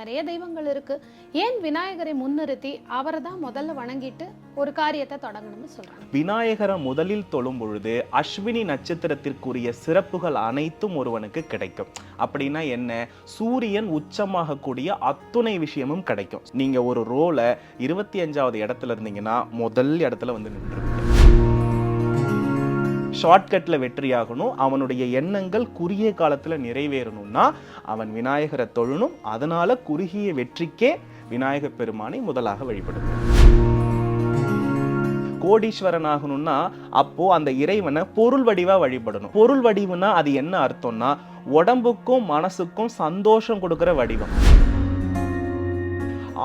நிறைய தெய்வங்கள் இருக்கு. ஏன் விநாயகரை முன்னிறுத்தி அவரை தான் முதல்ல வணங்கிட்டு ஒரு காரியத்தை தொடங்கணும்னு சொல்கிறாங்க விநாயகரை முதலில் தொழும் பொழுது அஸ்வினி நட்சத்திரத்திற்குரிய சிறப்புகள் அனைத்தும் ஒருவனுக்கு கிடைக்கும். அப்படின்னா என்ன? சூரியன் உச்சமாகக்கூடிய அத்துணை விஷயமும் கிடைக்கும். நீங்கள் ஒரு ரோலை இருபத்தி அஞ்சாவது இடத்துல இருந்தீங்கன்னா முதல் இடத்துல வந்து நின்றுருக்கு ஷார்ட்கட்டில் வெற்றியாகணும் அவனுடைய எண்ணங்கள் குறுகிய காலத்தில் நிறைவேறணும்னா அவன் விநாயகரை தொழணும் அதனால் குறுகிய வெற்றிக்கே விநாயகர் பெருமானை முதலாக வழிபடுவான் கோடீஸ்வரன் ஆகணும்னா அப்போ அந்த இறைவனை பொருள் வடிவா வழிபடணும். பொருள் வடிவுனா அது என்ன அர்த்தம்னா உடம்புக்கும் மனசுக்கும் சந்தோஷம் கொடுக்கிற வடிவம்.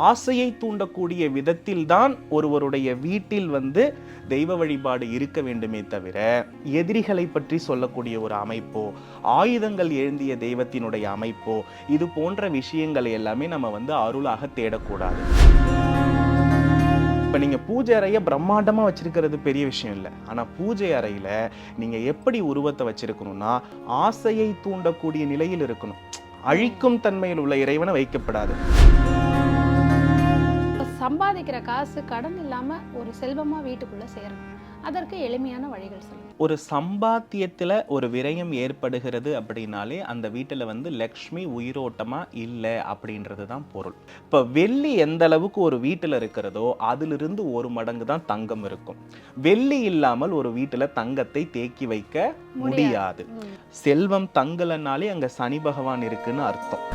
ஆசையை தூண்டக்கூடிய விதத்தில் தான் ஒருவருடைய வீட்டில் வந்து தெய்வ வழிபாடு இருக்க வேண்டுமே தவிர எதிரிகளை பற்றி சொல்லக்கூடிய ஒரு அமைப்போ ஆயுதங்கள் எழுந்திய தெய்வத்தினுடைய அமைப்போ இது போன்ற விஷயங்களை எல்லாமே நம்ம வந்து அருளாக தேடக்கூடாது. இப்போ நீங்கள் பூஜை அறையை பிரம்மாண்டமாக வச்சிருக்கிறது பெரிய விஷயம் இல்லை. ஆனால் பூஜை அறையில் நீங்கள் எப்படி உருவத்தை வச்சிருக்கணும்னா ஆசையை தூண்டக்கூடிய நிலையில் இருக்கணும். அழிக்கும் தன்மையில் உள்ள இறைவனை வைக்கப்படாது. சம்பாதிக்கிற காசு கடன் இல்லாம ஒரு செல்வமா வீட்டுக்குள்ள சேரணும். அதற்கு எளிமையான வழிகள் சொல்லுங்க. ஒரு சம்பாத்தியத்தில் ஒரு விரயம் ஏற்படுகிறது அப்படின்னாலே அந்த வீட்டில் வந்து லக்ஷ்மி உயிரோட்டமா இல்லை அப்படின்றது தான் பொருள். இப்போ வெள்ளி எந்த அளவுக்கு ஒரு வீட்டில் இருக்கிறதோ அதிலிருந்து ஒரு மடங்கு தான் தங்கம் இருக்கும். வெள்ளி இல்லாமல் ஒரு வீட்டில் தங்கத்தை தேக்கி வைக்க முடியாது. செல்வம் தங்கலனாலே அங்க சனி பகவான் இருக்குன்னு அர்த்தம்.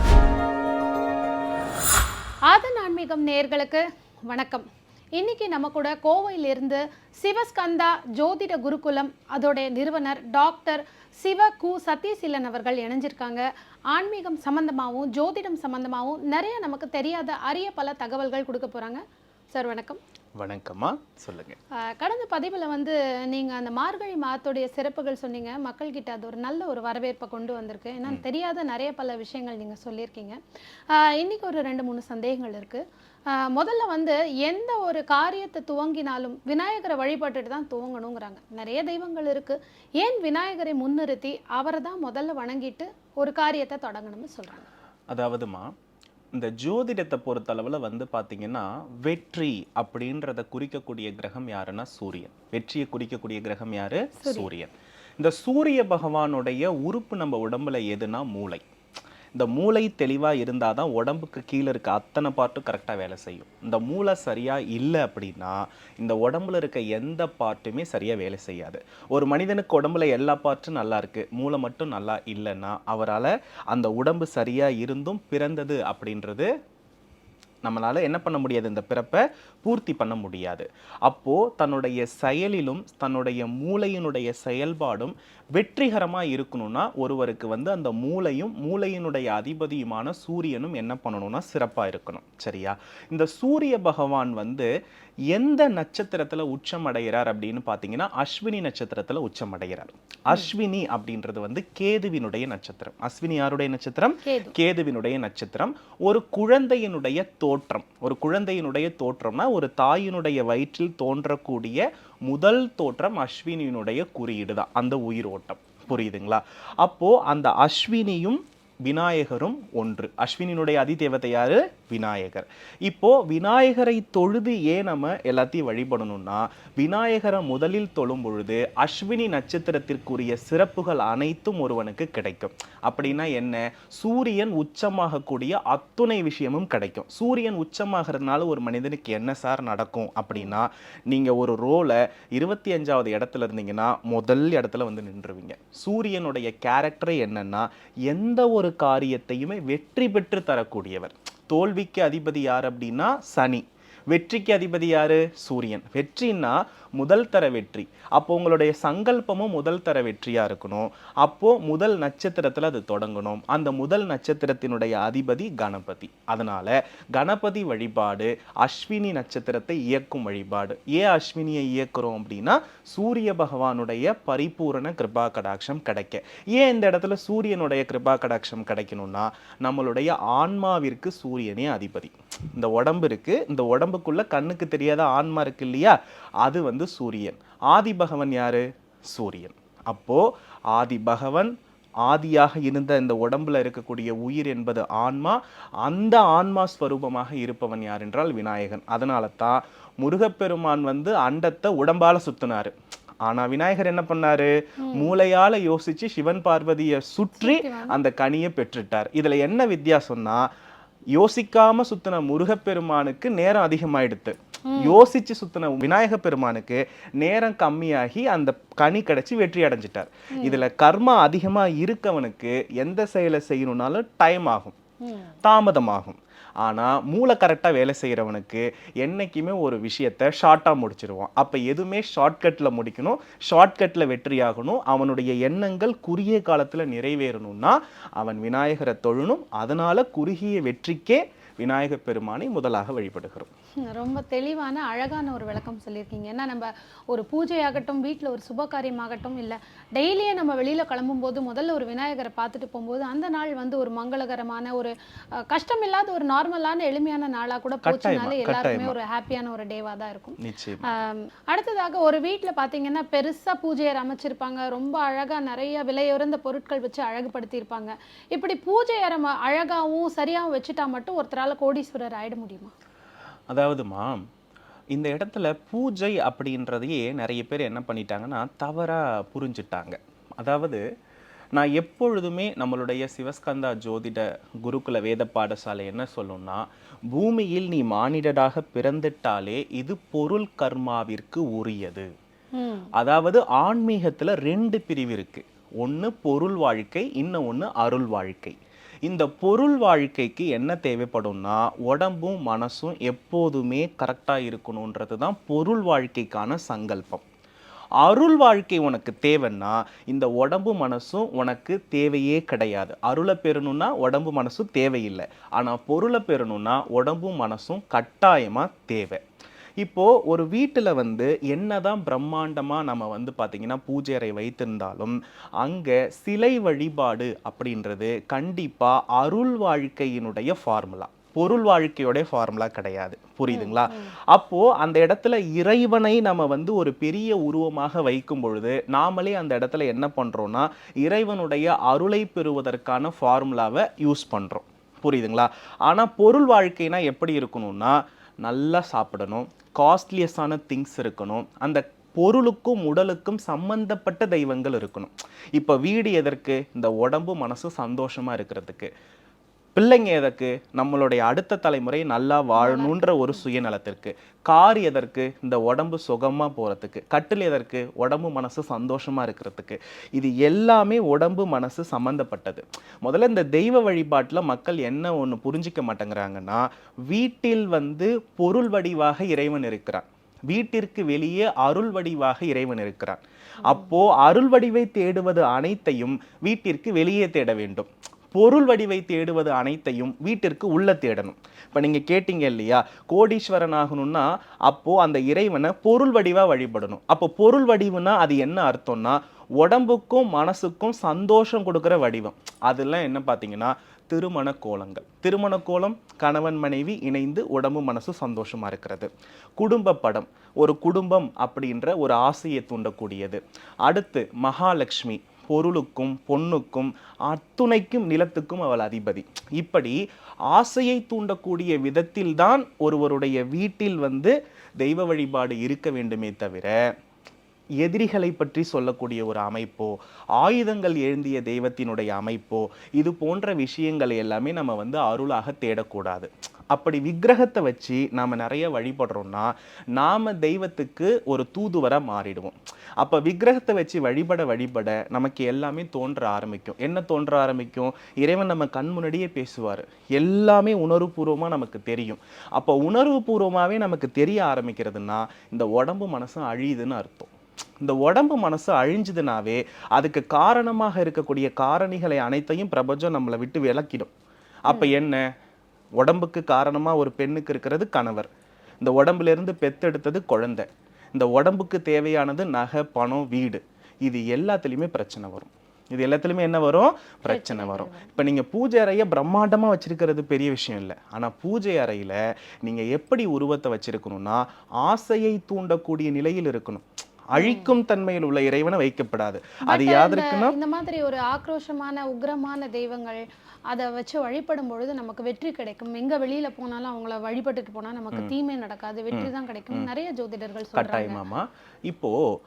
ஆதன் ஆன்மீகம் நேர்களுக்கு வணக்கம். இன்னைக்கு நம்ம கூட கோவையிலிருந்து சிவஸ்கந்தா ஜோதிட குருகுலம் அதோடைய நிறுவனர் டாக்டர் சிவ கு சத்யசீலன் அவர்கள் இணைஞ்சிருக்காங்க. ஆன்மீகம் சம்பந்தமாகவும் ஜோதிடம் சம்பந்தமாகவும் நிறைய நமக்கு தெரியாத அரிய பல தகவல்கள் கொடுக்க போகிறாங்க சார் வணக்கம். வணக்கம்மா. சொல்லுங்க. கடந்த பதிவில் வந்து நீங்கள் அந்த மார்கழி மாதத்துடைய சிறப்புகள் சொன்னீங்க. மக்கள்கிட்ட அது ஒரு நல்ல ஒரு வரவேற்பை கொண்டு வந்திருக்கு. ஏன்னா தெரியாத நிறைய பல விஷயங்கள் நீங்கள் சொல்லியிருக்கீங்க. இன்னைக்கு ஒரு ரெண்டு மூணு சந்தேகங்கள் இருக்குது முதல்ல வந்து எந்த ஒரு காரியத்தை துவங்கினாலும் விநாயகரை வழிபட்டுட்டு தான் துவங்கணுங்கிறாங்க. நிறைய தெய்வங்கள் இருக்குது ஏன் விநாயகரை முன்னிறுத்தி அவரை தான் முதல்ல வணங்கிட்டு ஒரு காரியத்தை தொடங்கணும்னு சொல்கிறாங்க அதாவதுமா இந்த ஜோதிடத்தை பொறுத்தளவில் வந்து பார்த்தீங்கன்னா வெற்றி அப்படின்றத குறிக்கக்கூடிய கிரகம் யாருன்னா சூரியன். வெற்றியை குறிக்கக்கூடிய கிரகம் யாரு? சூரியன். இந்த சூரிய பகவானுடைய உறுப்பு நம்ம உடம்புல எதுனா மூளை. இந்த மூளை தெளிவாக இருந்தால் தான் உடம்புக்கு கீழே இருக்க அத்தனை பார்ட்டும் கரெக்டாக வேலை செய்யும். இந்த மூளை சரியாக இல்லை அப்படின்னா இந்த உடம்புல இருக்க எந்த பார்ட்டுமே சரியாக வேலை செய்யாது. ஒரு மனிதனுக்கு உடம்புல எல்லா பார்ட்டும் நல்லா இருக்குது மூளை மட்டும் நல்லா இல்லைன்னா அவரால் அந்த உடம்பு சரியாக இருந்தும் பிறந்தது அப்படின்றது நம்மளால் என்ன பண்ண முடியாது? இந்த பிறப்பை பூர்த்தி பண்ண முடியாது. அப்போது தன்னுடைய செயலிலும் தன்னுடைய மூளையினுடைய செயல்பாடும் வெற்றிகரமா இருக்கணும்னா ஒருவருக்கு வந்து அந்த மூளையும் மூளையினுடைய அதிபதியுமான சூரியனும் என்ன பண்ணணும்னா சிறப்பா இருக்கணும் சரியா? இந்த சூரிய பகவான் வந்து எந்த நட்சத்திரத்துல உச்சம் அடைகிறார் அப்படின்னு பார்த்தீங்கன்னா அஸ்வினி நட்சத்திரத்துல உச்சம் அடைகிறார். அஸ்வினி அப்படின்றது வந்து கேதுவினுடைய நட்சத்திரம். அஸ்வினி யாருடைய நட்சத்திரம்? கேது. கேதுவினுடைய நட்சத்திரம். ஒரு குழந்தையினுடைய தோற்றம். ஒரு குழந்தையினுடைய தோற்றம்னா ஒரு தாயினுடைய வயிற்றில் தோன்றக்கூடிய முதல் தோற்றம் அஸ்வினியினுடைய குறியீடு தான் அந்த உயிரோட்டம். புரியுதுங்களா? அப்போது அந்த அஸ்வினியும் விநாயகரும் ஒன்று. அஸ்வினினுடைய அதிதேவதை யாரு? விநாயகர். இப்போ விநாயகரை தொழுது ஏன் நம்ம எல்லாத்தையும் வழிபடணும்னா விநாயகரை முதலில் தொழும் பொழுது அஸ்வினி நட்சத்திரத்திற்குரிய சிறப்புகள் அனைத்தும் ஒருவனுக்கு கிடைக்கும். அப்படின்னா என்ன? சூரியன் உச்சமாகக்கூடிய அத்துணை விஷயமும் கிடைக்கும். சூரியன் உச்சமாகிறதுனால ஒரு மனிதனுக்கு என்ன சார் நடக்கும் அப்படின்னா நீங்கள் ஒரு ரோலை இருபத்தி அஞ்சாவது இடத்துல இருந்தீங்கன்னா முதல் இடத்துல வந்து நின்றுவீங்க. சூரியனுடைய கேரக்டரே என்னன்னா எந்த ஒரு காரியத்தையுமே வெற்றி பெற்று தரக்கூடியவர். தோல்விக்கு அதிபதி யார் அப்படின்னா சனி. வெற்றிக்கு அதிபதி யாரு? சூரியன். வெற்றின்னா முதல் தர வெற்றி. அப்போ உங்களுடைய சங்கல்பமும் முதல் தர வெற்றியா இருக்கணும். அப்போ முதல் நட்சத்திரத்துல அது தொடங்கணும். அந்த முதல் நட்சத்திரத்தினுடைய அதிபதி கணபதி. அதனால கணபதி வழிபாடு அஸ்வினி நட்சத்திரத்தை இயக்கும் வழிபாடு. ஏன் அஸ்வினியை இயக்குறோம் அப்படின்னா சூரிய பகவானுடைய பரிபூரண கிருபா கடாட்சம் கிடைக்க. ஏன் இந்த இடத்துல சூரியனுடைய கிருபா கடாட்சம் கிடைக்கணும்னா நம்மளுடைய ஆன்மாவிற்கு சூரியனே அதிபதி. இந்த உடம்பு இருக்கு. இந்த உடம்புக்குள்ள கண்ணுக்கு தெரியாத ஆன்மா இருக்கு இல்லையா? அது வந்து சூரியன். ஆதி பகவன் யாரு? சூரியன். அப்போ ஆதி பகவன் ஆதியாக இருந்த இந்த உடம்புல இருக்கக்கூடிய உயிர் என்பது ஆன்மா. அந்த ஆன்மா ஸ்வரூபமாக இருப்பவன் யார் என்றால் விநாயகன். அதனால தான் முருகப்பெருமான் வந்து அண்டத்தை உடம்பால சுத்தினாரு. ஆனா விநாயகர் என்ன பண்ணாரு? மூளையால யோசிச்சு சிவன் பார்வதியை சுற்றி அந்த கனியை பெற்றுட்டார். இதுல என்ன வித்தியாசம்னா யோசிக்காம சுத்தின முருகப்பெருமானுக்கு நேரம் அதிகமாயிடுத்து. யோசிச்சு சுத்தின விநாயக பெருமானுக்கு நேரம் கம்மியாகி அந்த கனி கிடைச்சி வெற்றி அடைஞ்சிட்டார். இதுல கர்மா அதிகமா இருக்கவனுக்கு எந்த செயலை செய்யணும்னாலும் டைம் ஆகும். தாமதமாகும். ஆனால் மூளை கரெக்டாக வேலை செய்கிறவனுக்கு என்றைக்குமே ஒரு விஷயத்த ஷார்ட்டாக முடிச்சிருவான். அப்போ எதுவுமே ஷார்ட்கட்டில் முடிக்கணும் ஷார்ட்கட்டில் வெற்றியாகணும் அவனுடைய எண்ணங்கள் குறுகிய காலத்தில் நிறைவேறணும்னா அவன் விநாயகரை தொழணும். அதனால் குறுகிய வெற்றிக்கே விநாயகர் பெருமானை முதலாக வழிபடுகிறோம். ரொம்ப தெளிவான அழகான ஒரு விளக்கம் சொல்லியிருக்கீங்க. ஏன்னா நம்ம ஒரு பூஜையாகட்டும் வீட்டில் ஒரு சுப காரியமாகட்டும் இல்லை டெய்லியே நம்ம வெளியில் கிளம்பும்போது முதல்ல ஒரு விநாயகரை பார்த்துட்டு போகும்போது அந்த நாள் வந்து ஒரு மங்களகரமான ஒரு கஷ்டம் இல்லாத ஒரு நார்மலான எளிமையான நாளாக கூட போச்சுனாலே எல்லாருக்குமே. ஒரு ஹாப்பியான ஒரு டேவாக தான் இருக்கும். அடுத்ததாக ஒரு வீட்டில் பார்த்தீங்கன்னா பெருசா பூஜையர் அமைச்சிருப்பாங்க. ரொம்ப அழகா நிறைய விலையுறந்த பொருட்கள் வச்சு அழகுபடுத்தியிருப்பாங்க. இப்படி பூஜை அறை அழகாவும் சரியாகவும் வச்சுட்டா மட்டும் ஒருத்தரால கோடீஸ்வரர் ஆயிட முடியுமா? அதாவதுமா இந்த இடத்துல பூஜை அப்படின்றதையே நிறைய பேர் என்ன பண்ணிட்டாங்கன்னா தவறா புரிஞ்சிட்டாங்க. அதாவது நான் எப்பொழுதுமே நம்மளுடைய சிவஸ்கந்தா ஜோதிட குருகுல வேத பாடசாலை என்ன சொல்லும்னா பூமியில் நீ மானிடராக பிறந்துட்டாலே இது பொருள் கர்மாவிற்கு உரியது. அதாவது ஆன்மீகத்துல ரெண்டு பிரிவு இருக்கு. ஒண்ணு பொருள் வாழ்க்கை இன்னும் ஒண்ணு அருள் வாழ்க்கை. இந்த பொருள் வாழ்க்கைக்கு என்ன தேவைப்படும்னா உடம்பும் மனசும் எப்போதுமே கரெக்டாக இருக்கணுன்றது தான் பொருள் வாழ்க்கைக்கான சங்கல்பம். அருள் வாழ்க்கை உனக்கு தேவைன்னா இந்த உடம்பு மனசும் உனக்கு தேவையே கிடையாது. அருளை பெறணும்னா உடம்பு மனசும் தேவையில்லை. ஆனால் பொருளை பெறணும்னா உடம்பும் மனசும் கட்டாயமாக தேவை. இப்போ ஒரு வீட்டில் வந்து என்னதான் பிரம்மாண்டமா நம்ம வந்து பார்த்தீங்கன்னா பூஜை அறை வைத்திருந்தாலும் அங்க சிலை வழிபாடு அப்படின்றது கண்டிப்பா அருள் வாழ்க்கையினுடைய ஃபார்முலா பொருள் வாழ்க்கையோட ஃபார்முலா கிடையாது. புரியுதுங்களா? அப்போ அந்த இடத்துல இறைவனை நம்ம வந்து ஒரு பெரிய உருவமாக வைக்கும் பொழுது நாமளே அந்த இடத்துல என்ன பண்றோம்னா இறைவனுடைய அருளை பெறுவதற்கான ஃபார்முலாவை யூஸ் பண்றோம். புரியுதுங்களா? ஆனா பொருள் வாழ்க்கைனா எப்படி இருக்கணும்னா நல்லா சாப்பிடணும் காஸ்ட்லியஸான திங்ஸ் இருக்கணும். அந்த பொருளுக்கும் உடலுக்கும் சம்பந்தப்பட்ட தெய்வங்கள் இருக்கணும். இப்போ வீடு எதற்கு? இந்த உடம்பு மனசு சந்தோஷமா இருக்கிறதுக்கு. பிள்ளைங்க எதற்கு? நம்மளுடைய அடுத்த தலைமுறை நல்லா வாழணுன்ற ஒரு சுயநலத்திற்கு. கார் எதற்கு? இந்த உடம்பு சுகமாக போகிறதுக்கு கட்டில் எதற்கு? உடம்பு மனசு சந்தோஷமாக இருக்கிறதுக்கு. இது எல்லாமே உடம்பு மனசு சம்மந்தப்பட்டது முதல்ல இந்த தெய்வ வழிபாட்டில் மக்கள் என்ன ஒன்று புரிஞ்சிக்க மாட்டேங்கிறாங்கன்னா வீட்டில் வந்து பொருள் வடிவாக இறைவன் இருக்கிறான். வீட்டிற்கு வெளியே அருள் வடிவாக இறைவன் இருக்கிறான். அப்போ அருள் வடிவை தேடுவது அனைத்தையும் வீட்டிற்கு வெளியே தேட வேண்டும். பொருள் வடிவை தேடுவது அனைத்தையும் வீட்டிற்கு உள்ள தேடணும். இப்போ நீங்கள் கேட்டீங்க இல்லையா? கோடீஸ்வரன் ஆகணும்னா அப்போது அந்த இறைவனை பொருள் வடிவாக வழிபடணும். அப்போ பொருள் வடிவுனா அது என்ன அர்த்தம்னா உடம்புக்கும் மனசுக்கும் சந்தோஷம் கொடுக்குற வடிவம். அதெல்லாம் என்ன பார்த்தீங்கன்னா திருமண கோலங்கள். திருமண கோலம் கணவன் மனைவி இணைந்து உடம்பு மனசு சந்தோஷமாக இருக்கிறது. குடும்ப படம். ஒரு குடும்பம் அப்படின்ற ஒரு ஆசையை தூண்டக்கூடியது. அடுத்து மகாலட்சுமி. பொருளுக்கும் பொண்ணுக்கும் அத்துணைக்கும் நிலத்துக்கும் அவள் அதிபதி. இப்படி ஆசையை தூண்டக்கூடிய விதத்தில்தான் ஒருவருடைய வீட்டில் வந்து தெய்வ வழிபாடு இருக்க வேண்டுமே தவிர எதிரிகளை பற்றி சொல்லக்கூடிய ஒரு அமைப்போ ஆயுதங்கள் எழுந்திய தெய்வத்தினுடைய அமைப்போ இது போன்ற விஷயங்களை எல்லாமே நம்ம வந்து அருளாக தேடக்கூடாது. அப்படி விக்கிரகத்தை வச்சு நாம நிறைய வழிபடுறோம்னா நாம தெய்வத்துக்கு ஒரு தூதுவரா மாறிடுவோம். அப்ப விக்கிரகத்தை வச்சு வழிபட வழிபட நமக்கு எல்லாமே தோன்ற ஆரம்பிக்கும். என்ன தோன்ற ஆரம்பிக்கும்? இறைவன் நம்ம கண் முன்னாடியே பேசுவார். எல்லாமே உணர்வுபூர்வமா நமக்கு தெரியும். அப்போ உணர்வுபூர்வமாவே நமக்கு தெரிய ஆரம்பிக்கிறதுனா இந்த உடம்பு மனசும் அழியுதுன்னு அர்த்தம். இந்த உடம்பு மனசு அழிஞ்சுதுனாவே அதுக்கு காரணமாக இருக்கக்கூடிய காரணிகளை அனைத்தையும் பிரபஞ்சம் நம்மளை விட்டு விலக்கிடும். அப்ப என்ன? உடம்புக்கு காரணமா ஒரு பெண்ணுக்கு இருக்கிறது கணவர். இந்த உடம்புல இருந்து பெத்தெடுத்தது குழந்தை. இந்த உடம்புக்கு தேவையானது நகை பணம் வீடு. இது எல்லாத்துலேயுமே பிரச்சனை வரும். இது எல்லாத்துலேயுமே என்ன வரும்? பிரச்சனை வரும். இப்போ நீங்கள் பூஜை அறையை பிரம்மாண்டமாக வச்சிருக்கிறது பெரிய விஷயம் இல்லை. ஆனால் பூஜை அறையில் நீங்கள் எப்படி உருவத்தை வச்சிருக்கணும்னா ஆசையை தூண்டக்கூடிய நிலையில் இருக்கணும். அழிக்கும் தன்மையில் உள்ள இறைவனை வைக்கப்படாது. அது யாருக்குன்னா இந்த- மாதிரி ஒரு ஆக்ரோஷமான உக்ரமான தெய்வங்கள் அதை வச்சு வழிபடும் பொழுது நமக்கு வெற்றி கிடைக்கும். எங்க வெளியில போனாலும் அவங்கள வழிபட்டுட்டு போனா நமக்கு தீமை நடக்காது வெற்றி தான் கிடைக்கும். நிறைய ஜோதிடர்கள் கட்டாயமாமா இப்போ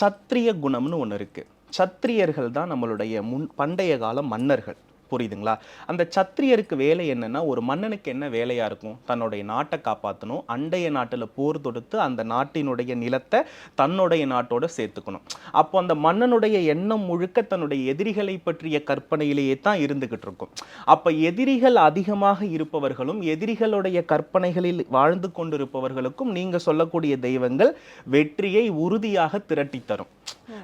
சத்திரிய குணம்னு ஒண்ணு இருக்கு. சத்திரியர்கள் தான் நம்மளுடைய முன் பண்டைய கால மன்னர்கள். புரியுதுங்களா? அந்த சத்திரியருக்கு வேலை என்னென்னா ஒரு மன்னனுக்கு என்ன வேலையாக இருக்கும்? தன்னுடைய நாட்டை காப்பாற்றணும் அண்டைய நாட்டில் போர் தொடுத்து அந்த நாட்டினுடைய நிலத்தை தன்னுடைய நாட்டோட சேர்த்துக்கணும். அப்போ அந்த மன்னனுடைய எண்ணம் முழுக்க தன்னுடைய எதிரிகளை பற்றிய கற்பனையிலேயே தான் இருந்துக்கிட்டு இருக்கும். அப்போ எதிரிகள் அதிகமாக இருப்பவர்களும் எதிரிகளுடைய கற்பனைகளில் வாழ்ந்து கொண்டிருப்பவர்களுக்கும் நீங்கள் சொல்லக்கூடிய தெய்வங்கள் வெற்றியை உறுதியாக திரட்டித்தரும்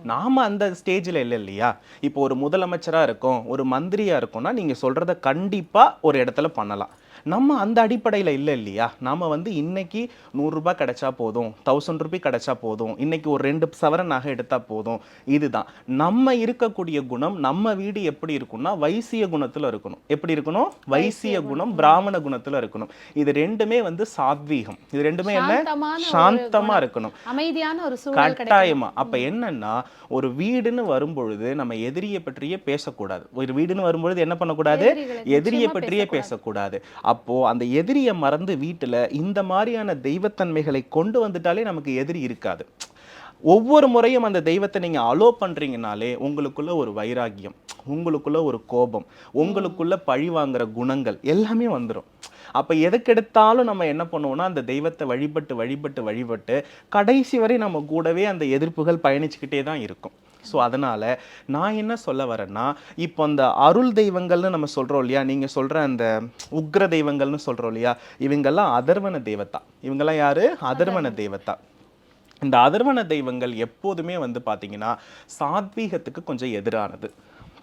நாம அந்த ஸ்டேஜில் இல்லை இல்லையா? இப்போ ஒரு முதலமைச்சரா இருக்கோம் ஒரு மந்திரியா இருக்கோம்னா நீங்க சொல்றத கண்டிப்பா ஒரு இடத்துல பண்ணலாம். நம்ம அந்த அடிப்படையில் இல்லை இல்லையா? நாம வந்து இன்னைக்கு நூறுரூபா கிடைச்சா போதும் தௌசண்ட் ருபி கிடைச்சா போதும் இன்னைக்கு ஒரு ரெண்டு சவரன் நகை எடுத்தா போதும் இதுதான். நம்ம இருக்கக்கூடிய குணம் நம்ம வீடு எப்படி இருக்கும்னா வைசிய குணத்துல இருக்கணும். எப்படி இருக்கணும்? வைசிய குணம். பிராமண குணத்துல இருக்கணும். இது ரெண்டுமே வந்து சாத்வீகம். இது ரெண்டுமே என்ன? சாந்தமா குணம். இருக்கணும். அமைதியான ஒரு கட்டாயமா. அப்ப என்னன்னா ஒரு வீடுன்னு வரும்பொழுது நம்ம எதிரியை பற்றியே பேசக்கூடாது. ஒரு வீடுன்னு வரும்பொழுது என்ன பண்ணக்கூடாது? எதிரியை பற்றியே பேசக்கூடாது. பேசக்கூடாது. அப்போ அந்த எதிரியை மறந்து வீட்டில் இந்த மாதிரியான தெய்வத்தன்மைகளை கொண்டு வந்துட்டாலே நமக்கு எதிரி இருக்காது. ஒவ்வொரு முறையும் அந்த தெய்வத்தை நீங்கள் அலோ பண்ணுறீங்கனாலே உங்களுக்குள்ள ஒரு வைராகியம் உங்களுக்குள்ள ஒரு கோபம் உங்களுக்குள்ள பழி வாங்குற குணங்கள் எல்லாமே வந்துடும் அப்போ எதுக்கெடுத்தாலும் நம்ம என்ன பண்ணுவோம்னா அந்த தெய்வத்தை வழிபட்டு வழிபட்டு வழிபட்டு கடைசி வரை நம்ம கூடவே அந்த எதிர்ப்புகள் பயணிச்சுக்கிட்டே தான் இருக்கும். ஸோ அதனால நான் என்ன சொல்ல வரேன்னா இப்போ அந்த அருள் தெய்வங்கள்னு நம்ம சொல்றோம் இல்லையா? நீங்க சொல்ற அந்த உக்ர தெய்வங்கள்னு சொல்றோம் இல்லையா? இவங்கெல்லாம் அதர்வன தேவதா. இவங்கெல்லாம் யாரு? அதர்வன தேவதா. இந்த அதர்வன தெய்வங்கள் எப்போதுமே வந்து பாத்தீங்கன்னா சாத்வீகத்துக்கு கொஞ்சம் எதிரானது.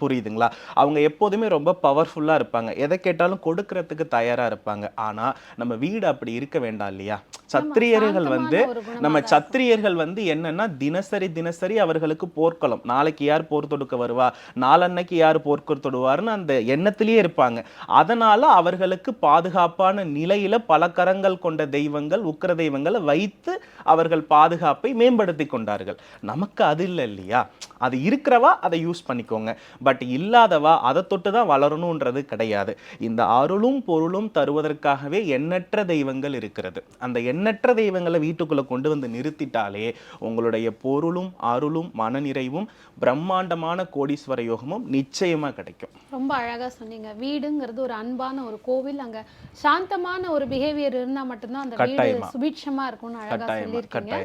புரியுதுங்களா? அவங்க எப்போதுமே ரொம்ப பவர்ஃபுல்லாக இருப்பாங்க. எதை கேட்டாலும் கொடுக்கறதுக்கு தயாரா இருப்பாங்க. ஆனா நம்ம வீடு அப்படி இருக்க வேண்டாம் இல்லையா? சத்திரியர்கள் வந்து நம்ம சத்திரியர்கள் வந்து என்னன்னா தினசரி தினசரி அவர்களுக்கு போர்க்களம். நாளைக்கு யார் போர் தொடுக்க வருவா? நாளன்னைக்கு யார் போர்க்கு தொடுவார்னு அந்த எண்ணத்திலேயே இருப்பாங்க. அதனால அவர்களுக்கு பாதுகாப்பான நிலையில பல கரங்கள் கொண்ட தெய்வங்கள் உக்கிர தெய்வங்களை வைத்து அவர்கள் பாதுகாப்பை மேம்படுத்தி கொண்டார்கள். நமக்கு அது இல்லை இல்லையா? அது இருக்கிறவா? அதை யூஸ் பண்ணிக்கோங்க. பட் இல்லாதவா அதை தொட்டு தான் வளரணுன்றது கிடையாது. இந்த அருளும் பொருளும் தருவதற்காகவே எண்ணற்ற தெய்வங்கள் இருக்கிறது. அந்த எண்ணற்ற தெய்வங்களை வீட்டுக்குள்ள கொண்டு வந்து நிறுத்திட்டாலே உங்களுடைய பொருளும் அருளும் மனநிறைவும் பிரம்மாண்டமான கோடீஸ்வர யோகமும் நிச்சயமா கிடைக்கும். ரொம்ப அழகா சொன்னீங்க. வீடுங்கிறது ஒரு அன்பான ஒரு கோவில். அங்க சாந்தமான ஒரு பிஹேவியர் இருந்தா மட்டும்தான் அந்த வீடு கட்டாயமா. சுபிட்சமா இருக்கும்னு அழகா கட்டாயமா சொல்லியிருக்கீங்க.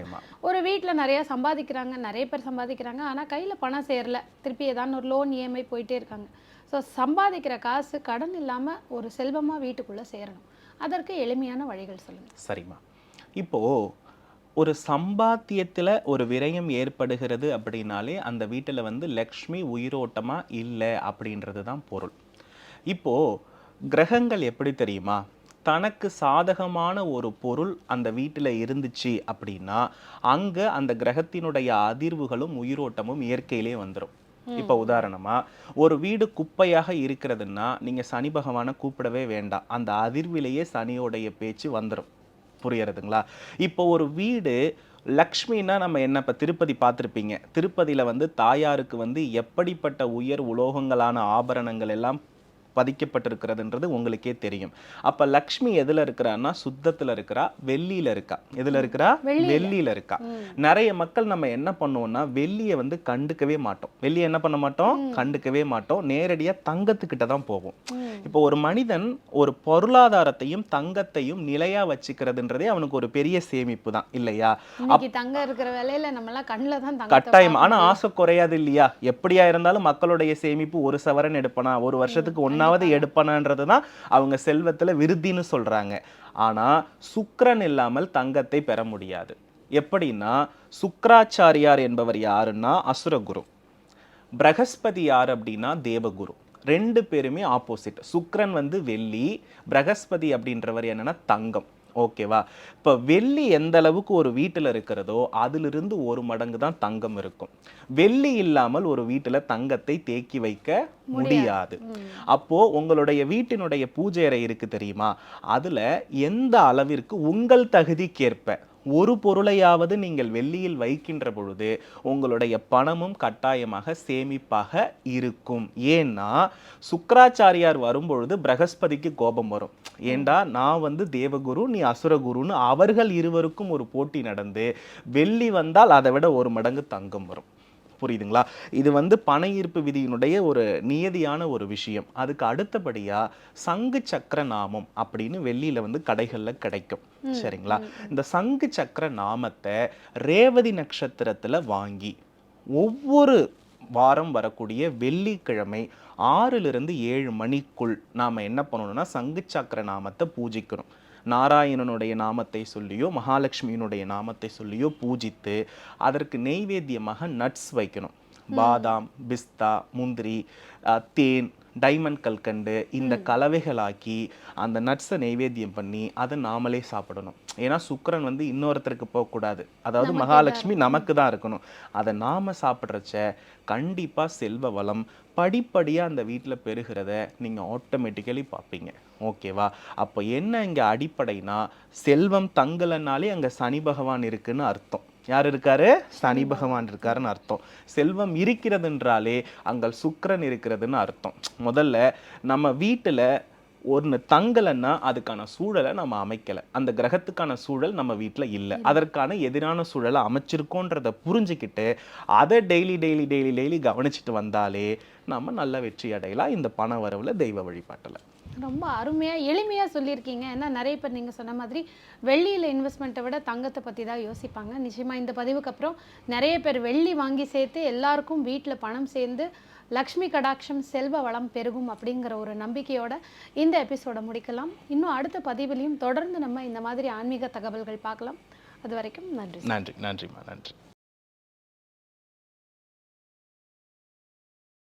ஒரு வீட்டில் நிறையா சம்பாதிக்கிறாங்க நிறைய பேர் சம்பாதிக்கிறாங்க. ஆனால் கையில் பணம் சேரல. திருப்பி ஏதான ஒரு லோன் இஎம்ஐ போயிட்டே இருக்காங்க. ஸோ சம்பாதிக்கிற காசு கடன் இல்லாமல் ஒரு செல்வமாக வீட்டுக்குள்ளே சேரணும். அதற்கு எளிமையான வழிகள் சொல்லுங்கள் சரிம்மா. இப்போது ஒரு சம்பாத்தியத்தில் ஒரு விரயம் ஏற்படுகிறது அப்படின்னாலே அந்த வீட்டில் வந்து லக்ஷ்மி உயிரோட்டமாக இல்லை அப்படின்றது தான் பொருள். இப்போது கிரகங்கள் எப்படி தெரியுமா? தனக்கு சாதகமான ஒரு பொருள் அந்த வீட்டில் இருந்துச்சு அப்படின்னா அங்க அந்த கிரகத்தினுடைய அதிர்வுகளும் உயிரோட்டமும் இயற்கையிலே வந்துடும் இப்போ உதாரணமா ஒரு வீடு குப்பையாக இருக்கிறதுன்னா நீங்க சனி பகவானை கூப்பிடவே வேண்டாம். அந்த அதிர்விலேயே சனியோடைய பேச்சு வந்துடும் புரியறதுங்களா இப்போ ஒரு வீடு லக்ஷ்மின்னா நம்ம என்ன இப்போ திருப்பதி பார்த்துருப்பீங்க. திருப்பதியில் வந்து தாயாருக்கு வந்து எப்படிப்பட்ட உயர் உலோகங்களான ஆபரணங்கள் எல்லாம் பதிக்கப்பட்டிருக்கிறதுன்றது உங்களுக்கே தெரியும். அப்ப லக்ஷ்மி எதுல இருக்கிறான்னா சுத்தத்துல இருக்கிறா வெள்ளியில இருக்கா. எதுல இருக்கிறா? வெள்ளியில. இருக்கா. நிறைய மக்கள் நம்ம என்ன பண்ணுவோம்னா வெள்ளியை வந்து கண்டுக்கவே மாட்டோம். வெள்ளியை என்ன பண்ண மாட்டோம்? கண்டுக்கவே மாட்டோம். நேரடியா தங்கத்துக்கிட்ட தான் போவோம். இப்போ ஒரு மனிதன் ஒரு பொருளாதாரத்தையும் தங்கத்தையும் நிலையா வச்சுக்கிறதுன்றதே அவனுக்கு ஒரு பெரிய சேமிப்பு தான். இல்லையா? தங்கம் இருக்கிற வேலையில நம்ம எல்லாம் கண்ணுல தான் கட்டாயம். ஆனா. ஆசை குறையாது இல்லையா? எப்படியா இருந்தாலும் மக்களுடைய சேமிப்பு ஒரு சவரன் எடுப்பனா ஒரு வருஷத்துக்கு ஒன்னாவது எடுப்பனான்றது தான் அவங்க செல்வத்துல விருத்தின்னு சொல்றாங்க. ஆனா சுக்கரன் இல்லாமல் தங்கத்தை பெற முடியாது. எப்படின்னா சுக்ராச்சாரியார் என்பவர் யாருன்னா அசுரகுரு. பிரகஸ்பதி யார் அப்படின்னா தேவகுரு. ரெண்டு பேருமே ஆப்போசிட் சுக்ரன் வந்து வெள்ளி பிரகஸ்பதி அப்படின்றவர் என்னன்னா தங்கம். ஓகேவா? இப்போ வெள்ளி எந்த அளவுக்கு ஒரு வீட்டில் இருக்கிறதோ அதிலிருந்து ஒரு மடங்கு தான் தங்கம் இருக்கும். வெள்ளி இல்லாமல் ஒரு வீட்டில் தங்கத்தை தேக்கி வைக்க முடியாது. அப்போ உங்களுடைய வீட்டினுடைய பூஜை அறை இருக்கு தெரியுமா? அதுல எந்த அளவிற்கு உங்கள் தகுதிக்கேற்ப ஒரு பொருளையாவது நீங்கள் வெள்ளியில் வைக்கின்ற பொழுது உங்களுடைய பணமும் கட்டாயமாக சேமிப்பாக இருக்கும். ஏன்னா சுக்கராச்சாரியார் வரும்பொழுது பிரகஸ்பதிக்கு கோபம் வரும். ஏண்டா நான் வந்து தேவகுரு நீ அசுரகுருன்னு அவர்கள் இருவருக்கும் ஒரு போட்டி நடந்து வெள்ளி வந்தால் அதை விட ஒரு மடங்கு தங்கம் வரும். புரியுதுங்களா? இது வந்து பண ஈர்ப்பு விதியினுடைய ஒரு நியதியான ஒரு விஷயம். அதுக்கு அடுத்தபடியா சங்கு சக்கர நாமம் அப்படின்னு வெள்ளியில வந்து கடைகள்ல கிடைக்கும். சரிங்களா? இந்த சங்கு சக்கர நாமத்தை ரேவதி நட்சத்திரத்துல வாங்கி ஒவ்வொரு வாரம் வரக்கூடிய வெள்ளிக்கிழமை ஆறிலிருந்து ஏழு மணிக்குள் நாம என்ன பண்ணணும்னா சங்கு சக்கர நாமத்தை பூஜிக்கணும். நாராயணனுடைய நாமத்தை சொல்லியோ மகாலட்சுமியினுடைய நாமத்தை சொல்லியோ பூஜித்து அதற்கு நெய்வேத்தியமாக நட்ஸ் வைக்கணும். பாதாம் பிஸ்தா முந்திரி தேன் டைமண்ட் கல்கண்டு இந்த கலவைகளாக்கி அந்த நட்ஸை நெய்வேத்தியம் பண்ணி அதை நாமளே சாப்பிடணும். ஏன்னா சுக்கிரன் வந்து இன்னொருத்தருக்கு போகக்கூடாது. அதாவது மகாலட்சுமி நமக்கு தான் இருக்கணும். அதை நாம சாப்பிட்றச்ச கண்டிப்பா செல்வ வளம் படிப்படியா அந்த வீட்ல பெருகிறத நீங்க ஆட்டோமேட்டிக்கலி பார்ப்பீங்க. ஓகேவா? அப்போ என்ன இங்க அடிப்படைனா செல்வம் தங்கலைனாலே அங்க சனி பகவான் இருக்குன்னு அர்த்தம். யார் இருக்காரு? சனி பகவான் இருக்காருன்னு அர்த்தம். செல்வம் இருக்கிறதுன்றாலே அங்க சுக்கிரன் இருக்கிறதுன்னு அர்த்தம். முதல்ல நம்ம வீட்டுல ஒன்று தங்கலைன்னா அதுக்கான சூழலை நம்ம அமைக்கலை. அந்த கிரகத்துக்கான சூழல் நம்ம வீட்டில் இல்லை. அதற்கான எதிரான சூழலை அமைச்சிருக்கோன்றதை புரிஞ்சுக்கிட்டு அதை டெய்லி டெய்லி டெய்லி டெய்லி கவனிச்சுட்டு வந்தாலே நம்ம நல்ல வெற்றி அடையலாம். இந்த பண வரவுல தெய்வ வழிபாட்டில். ரொம்ப அருமையாக எளிமையாக சொல்லியிருக்கீங்க. ஏன்னா நிறைய பேர் நீங்கள் சொன்ன மாதிரி வெள்ளியில் இன்வெஸ்ட்மெண்ட்டை விட தங்கத்தை பற்றி தான் யோசிப்பாங்க. நிச்சயமாக இந்த பதிவுக்கு அப்புறம் நிறைய பேர் வெள்ளி வாங்கி சேர்த்து எல்லாருக்கும் வீட்டில் பணம் சேர்ந்து லக்ஷ்மி கடாட்சம் செல்வ வளம் பெருகும் அப்படிங்கிற ஒரு நம்பிக்கையோட இந்த எபிசோட முடிக்கலாம். இன்னும் அடுத்த பதிவிலையும் தொடர்ந்து நம்ம இந்த மாதிரி ஆன்மீக தகவல்கள் பார்க்கலாம். அது வரைக்கும் நன்றி நன்றி நன்றிம்மா நன்றி.